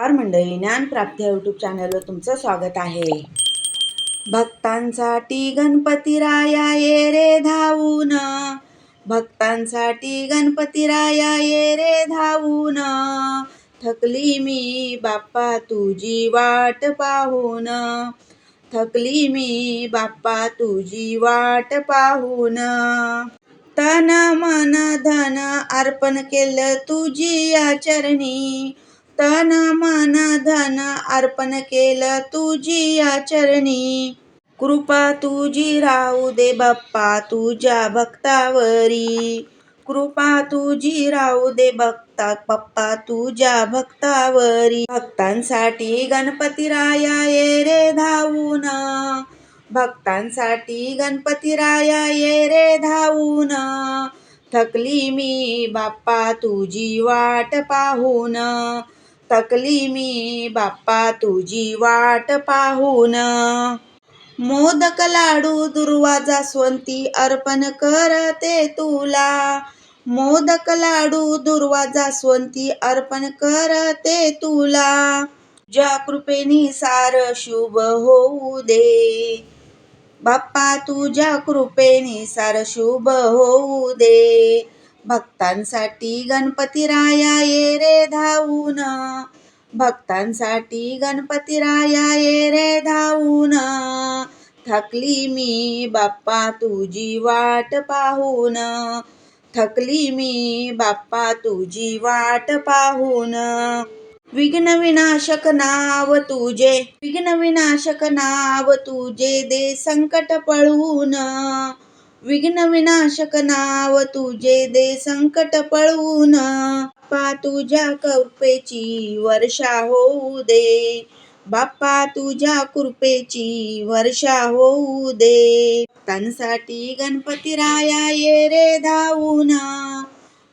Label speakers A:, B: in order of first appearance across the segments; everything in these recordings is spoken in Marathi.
A: नमस्कार मंडळी ज्ञानप्राप्ती यूट्यूब चॅनलवर तुमचं स्वागत आहे. भक्तांसाठी गणपती राया ये रे धावून. भक्तांसाठी गणपती राया ये रे धावून. थकली मी बाप्पा तुझी वाट पाहून. थकली मी बाप्पा तुझी वाट पाहून. तन मन धन अर्पण केलं तुझी या चरणी तन मन धन अर्पण केलं तुझी या चरणी कृपा तुझी राहू दे बाप्पा तुझ्या भक्तावरी. कृपा तुझी राहू दे भक्ता पप्पा तुझ्या भक्तावरी. भक्तांसाठी गणपती राया ये रे धावून. भक्तांसाठी गणपती राया ये रे धावून. थकली मी बाप्पा तुझी वाट पाहून. थकली मी बाप्पा तुझी वाट पाहून. मोदक लाडू दुर्वा जास्वंती अर्पण करते तुला. मोदक लाडू दुर्वा जास्वंती अर्पण करते तुला. ज्या कृपेनी सार शुभ होऊ दे. बाप्पा तुझ्या कृपेनी सार शुभ होऊ दे. भक्तांसाठी गणपती राया ये रे धावून. भक्तांसाठी गणपती राया ये रे धावून. थकली मी बाप्पा तुझी वाट पाहून. थकली मी बाप्पा तुझी वाट पाहून. विघ्न विनाशक नाव तुझे विघ्न विनाशक नाव तुझे दे संकट पळवून विघ्न विनाशक नाव तुझे दे संकट पळवून बाप्पा तुझ्या कृपेची वर्षा होऊ दे. बाप्पा तुझ्या कृपेची वर्षा होऊ दे. भक्तांसाठी गणपती राया ये रे धावून.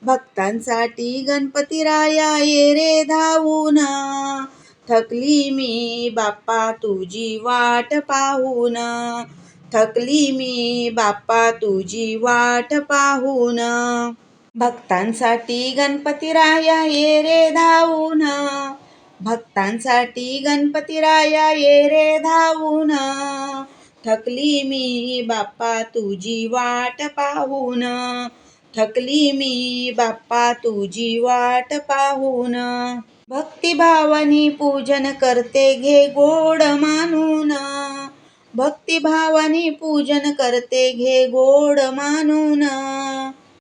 A: भक्तांसाठी गणपती राया ये रे धावून. थकली मी बाप्पा तुझी वाट पाहून. थकली मी बाप्पा तुझी वाट पाहून. भक्तांसाठी गणपती राया ये रे धावून. भक्तांसाठी गणपती राया ये रे धावून. थकली मी बाप्पा तुझी वाट पाहून. थकली मी बाप्पा तुझी वाट पाहून. भक्तिभावानी पूजन करते घे गोड मानून. भक्तिभावानी पूजन करते घे गोड मानून.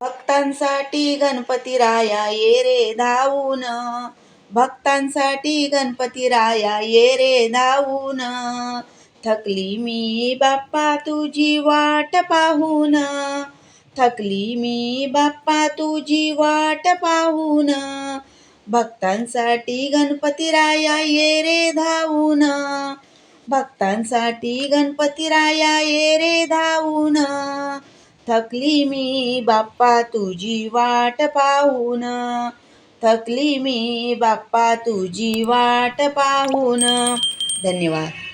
A: भक्तांसाठी गणपती राया ये रे धावून. भक्तांसाठी गणपती राया ये रे धावून. थकली मी बाप्पा तुझी वाट पाहून. थकली मी बाप्पा तुझी वाट पाहून. भक्तांसाठी गणपती राया ये रे धावून. भक्तांसाठी गणपती राया ये रे धावून. थकली मी बाप्पा तुझी वाट पाहून. थकली मी बाप्पा तुझी वाट पाहून. धन्यवाद.